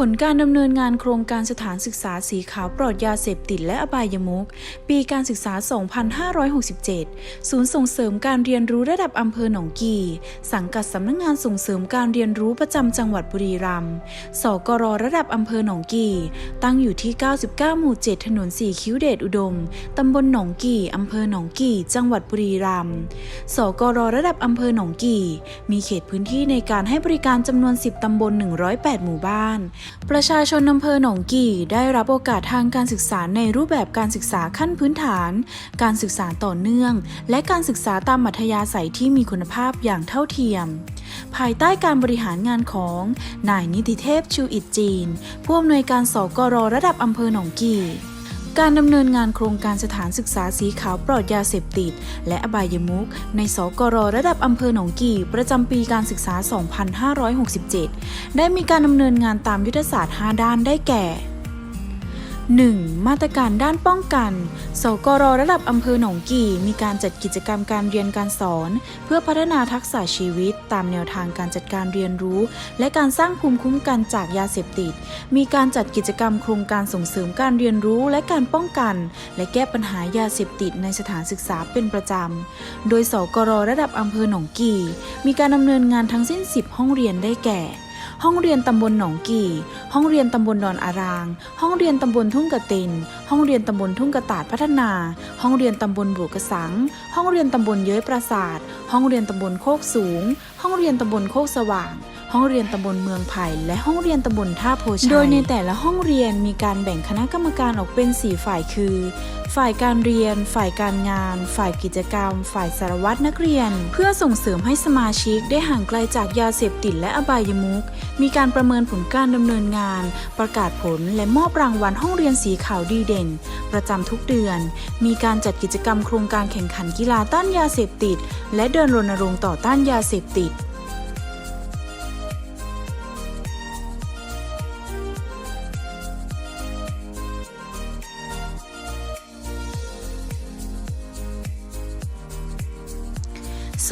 ผลการดำเนินงานโครงการสถานศึกษาสีขาวปลอดยาเสพติดและอบายมุขปีการศึกษา 2567 ศูนย์ส่งเสริมการเรียนรู้ระดับอำเภอหนองกี่ สังกัดสำนักงงานส่งเสริมการเรียนรู้ประจำจังหวัดบุรีรัมย์ สกรระดับอำเภอหนองกี่ ตั้งอยู่ที่ 99 หมู่ 7 ถนนสีคิ้วเดชอุดม ตำบลหนองกี่อำเภอหนองกี่ จังหวัดบุรีรัมย์ สกรระดับอำเภอหนองกี่ มีเขตพื้นที่ในการให้บริการจำนวน 10 ตำบล 108 หมู่บ้านประชาชนอำเภอหนองกี่ได้รับโอกาสทางการศึกษาในรูปแบบการศึกษาขั้นพื้นฐาน การศึกษาต่อเนื่อง และการศึกษาตามมัธยาศัยที่มีคุณภาพอย่างเท่าเทียม ภายใต้การบริหารงานของนายนิติเทพชูอิจจีน ผู้อำนวยการสกรระดับอำเภอหนองกี่ การดำเนินงานโครงการสถานศึกษาสีขาวปลอดยาเสพติด และอบายมุขในสกรระดับอำเภอหนองกี่ ประจำปีการศึกษา 2567 ได้มีการดำเนินงานตามยุทธศาสตร์ 5 ด้านได้แก่ 1. มาตรการด้านป้องกัน สกรระดับอำเภอหนองกี่ มีการจัดกิจกรรมการเรียนการสอน เพื่อพัฒนาทักษะชีวิต ตามแนวทางการจัดการเรียนรู้ และการสร้างภูมิคุ้มกันจากยาเสพติด มีการจัดกิจกรรมโครงการส่งเสริมการเรียนรู้และการป้องกัน และแก้ปัญหายาเสพติดในสถานศึกษาเป็นประจำ โดยสกรระดับอำเภอหนองกี่ มีการดำเนินงานทั้งสิ้น 10 ห้องเรียนได้แก่ ห้องเรียนตำบลหนองกี่ ห้องเรียนตำบลดอนอาราง ห้องเรียนตำบลทุ่งกระติน ห้องเรียนตำบลทุ่งกระตาดพัฒนา ห้องเรียนตำบลบุกระสัง ห้องเรียนตำบลเย้ยปราสาท ห้องเรียนตำบลโคกสูง ห้องเรียนตำบลโคกสว่าง ห้องเรียนตำบลเมืองไผ่และห้องเรียนตำบลท่าโพชัย โดยในแต่ละห้องเรียนมีการแบ่งคณะกรรมการออกเป็น 4 ฝ่ายคือ ฝ่ายการเรียน ฝ่ายการงาน ฝ่ายกิจกรรม ฝ่ายสารวัตรนักเรียน เพื่อส่งเสริมให้สมาชิกได้ห่างไกลจากยาเสพติดและอบายมุขมีการประเมินผลการดำเนินงาน ประกาศผลและมอบรางวัลห้องเรียนสีขาวดีเด่น ประจำทุกเดือน มีการจัดกิจกรรมโครงการแข่งขันกีฬาต้านยาเสพติด และเดินรณรงค์ต่อต้านยาเสพติด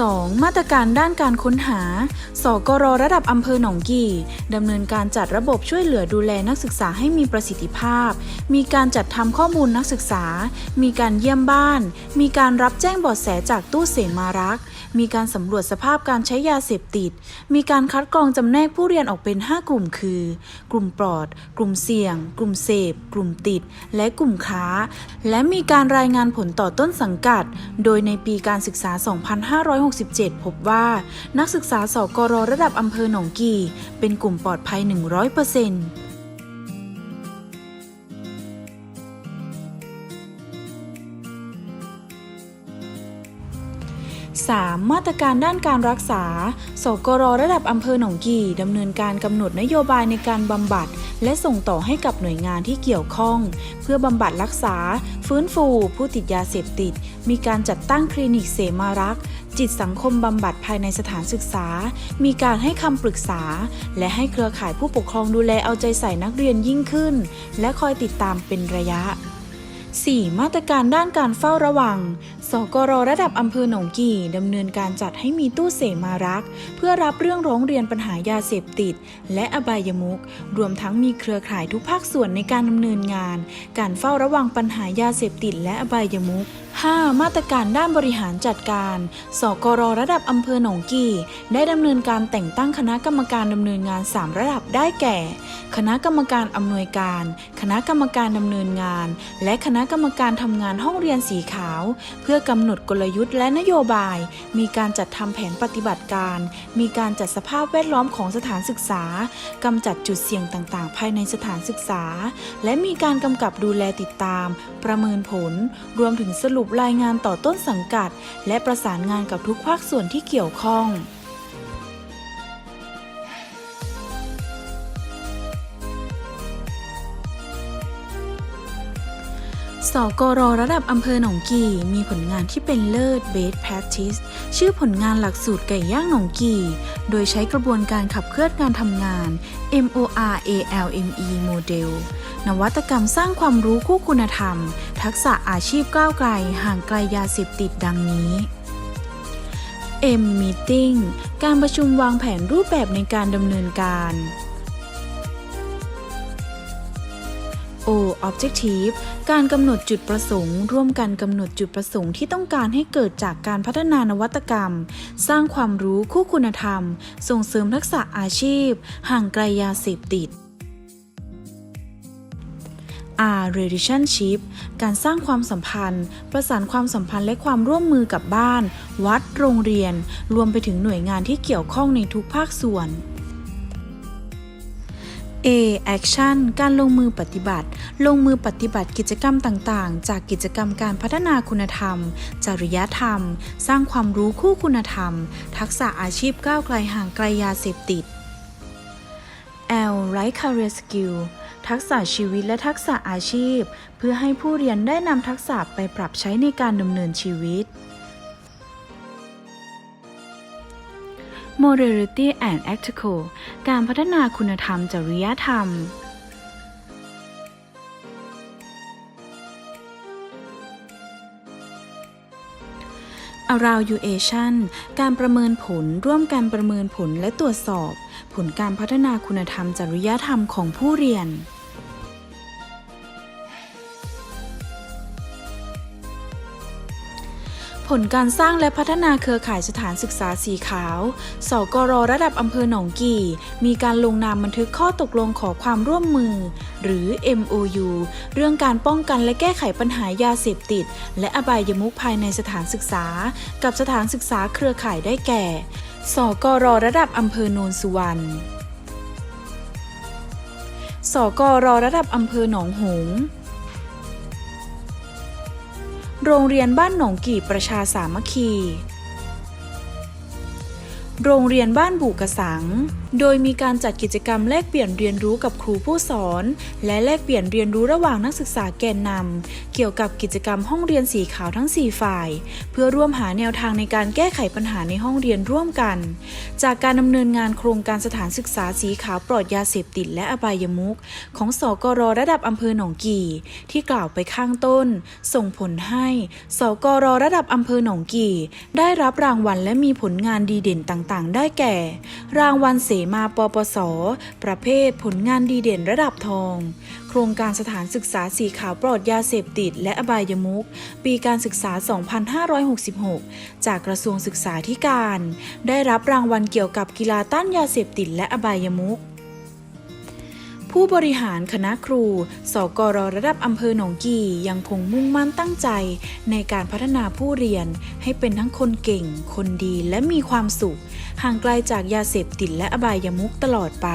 2. มาตรการด้านการค้นหา สกรระดับอำเภอหนองกี่ดำเนินการจัดระบบช่วยเหลือดูแลนักศึกษาให้มีประสิทธิภาพ มีการจัดทำข้อมูลนักศึกษา มีการเยี่ยมบ้าน มีการรับแจ้งบาะแสจากตู้เสมารัก มีการสำรวจสภาพการใช้ยาเสพติด มีการคัดกรองจำแนกผู้เรียนออกเป็น 5 กลุ่มคือ กลุ่มปลอด กลุ่มเสี่ยง กลุ่มเสพ กลุ่มติด และกลุ่มค้า และมีการรายงานผลต่อต้นสังกัด โดยในปีการศึกษา2567 พบว่านักศึกษาสกรระดับอำเภอหนองกี่ เป็นกลุ่มปลอดภัย 100% 3. มาตรการด้านการรักษา สกรระดับอำเภอหนองกี่ดำเนินการกำหนดนโยบายในการบำบัด และส่งต่อให้กับหน่วยงานที่เกี่ยวข้อง เพื่อบำบัดรักษา ฟื้นฟูผู้ติดยาเสพติด มีการจัดตั้งคลินิกเสมารักจิตสังคมบำบัดภายในสถานศึกษา มีการให้คำปรึกษา และให้เครือข่ายผู้ปกครองดูแลเอาใจใส่นักเรียนยิ่งขึ้น และคอยติดตามเป็นระยะ 4. มาตรการด้านการเฝ้าระวัง สกรระดับอำเภอหนองกี่ดำเนินการจัดให้มีตู้เสมารัก เพื่อรับเรื่องร้องเรียนปัญหายาเสพติด และอบายมุขรวมทั้งมีเครือข่ายทุกภาคส่วนในการดำเนินงาน การเฝ้าระวังปัญหายาเสพติด และอบายมุข 5. มาตรการด้านบริหารจัดการ สกรระดับอำเภอหนองกี่ ได้ดำเนินการแต่งตั้งคณะกรรมการดำเนินงาน 3 ระดับได้แก่ คณะกรรมการอำนวยการ คณะกรรมการดำเนินงาน และคณะกรรมการทำงานห้องเรียนสีขาว เพื่อกำหนดกลยุทธ์และนโยบาย มีการจัดทำแผนปฏิบัติการ มีการจัดสภาพแวดล้อมของสถานศึกษากำจัดจุดเสี่ยงต่างๆ ภายในสถานศึกษา และมีการกำกับดูแลติดตาม ประเมินผล รวมถึงสรุปรายงานต่อต้นสังกัด และประสานงานกับทุกภาคส่วนที่เกี่ยวข้อง สกรระดับอำเภอหนองกี่มีผลงานที่เป็นเลิศ Best Practice ชื่อผลงานหลักสูตรไก่ย่างหนองกี่ โดยใช้กระบวนการขับเคลื่อนการทำงาน MOR ALME Model นวัตกรรมสร้างความรู้คู่คุณธรรม ทักษะอาชีพก้าวไกล ห่างไกลยาเสพติดดังนี้ M Meeting การประชุมวางแผนรูปแบบในการดำเนินการ O Objective การกำหนดจุดประสงค์ ร่วมกันกำหนดจุดประสงค์ที่ต้องการให้เกิดจากการพัฒนานวัตกรรม สร้างความรู้คู่คุณธรรม ส่งเสริมทักษะอาชีพ ห่างไกลยาเสพติด R relationship การสร้างความสัมพันธ์ ประสานความสัมพันธ์และความร่วมมือกับบ้าน วัด โรงเรียน รวมไปถึงหน่วยงานที่เกี่ยวข้องในทุกภาคส่วน A action การลงมือปฏิบัติ ลงมือปฏิบัติกิจกรรมต่างๆ จากกิจกรรมการพัฒนาคุณธรรม จริยธรรม สร้างความรู้คู่คุณธรรม ทักษะอาชีพก้าวไกลห่างไกลยาเสพติด L Right Career Skill ทักษะชีวิตและทักษะอาชีพ เพื่อให้ผู้เรียนได้นำทักษะไปปรับใช้ในการดำเนินชีวิต Morality and Ethical การพัฒนาคุณธรรมจริยธรรม Around You Asian การประเมินผลร่วมกันประเมินผลและตรวจสอบ ผลการพัฒนาคุณธรรมจริยธรรมของผู้เรียน ผลการสร้างและพัฒนาเครือข่ายสถานศึกษาสีขาว สกรระดับอำเภอหนองกี่ มีการลงนามบันทึกข้อตกลงขอความร่วมมือ หรือ MOU เรื่องการป้องกันและแก้ไขปัญหายาเสพติด และอบายมุขภายในสถานศึกษา กับสถานศึกษาเครือข่ายได้แก่ สกรระดับอำเภอโนนสุวรรณ สกรระดับอำเภอหนองหงส์ โรงเรียนบ้านหนองกี่ประชาสามัคคี โรงเรียนบ้านบุกระสัง โดยมีการจัดกิจกรรมแลกเปลี่ยนเรียนรู้กับครูผู้สอน และแลกเปลี่ยนเรียนรู้ระหว่างนักศึกษาแกนนำเกี่ยวกับกิจกรรมห้องเรียนสีขาวทั้ง 4 ฝ่าย เพื่อร่วมหาแนวทางในการแก้ไขปัญหาในห้องเรียนร่วมกัน จากการดำเนินงานโครงการสถานศึกษาสีขาวปลอดยาเสพติดและอบายมุขของสกรระดับอำเภอหนองกี่ ที่กล่าวไปข้างต้น ส่งผลให้ สกรระดับอำเภอหนองกี่ ได้รับรางวัลและมีผลงานดีเด่นต่างๆ ได้แก่ รางวัลเสมาปปส ประเภทผลงานดีเด่นระดับทอง โครงการสถานศึกษาสีขาวปลอดยาเสพติด และอบายมุก ปีการศึกษา 2566 จากกระทรวงศึกษาธิการ ได้รับรางวัลเกี่ยวกับกีฬาต้านยาเสพติดและอบายมุก ผู้บริหารคณะครู สกรระดับอำเภอหนองกี่ยังคงมุ่งมั่นตั้งใจ ในการพัฒนาผู้เรียนให้เป็นทั้งคนเก่ง คนดีและมีความสุข ห่างไกลจากยาเสพติดและอบายมุขตลอดไป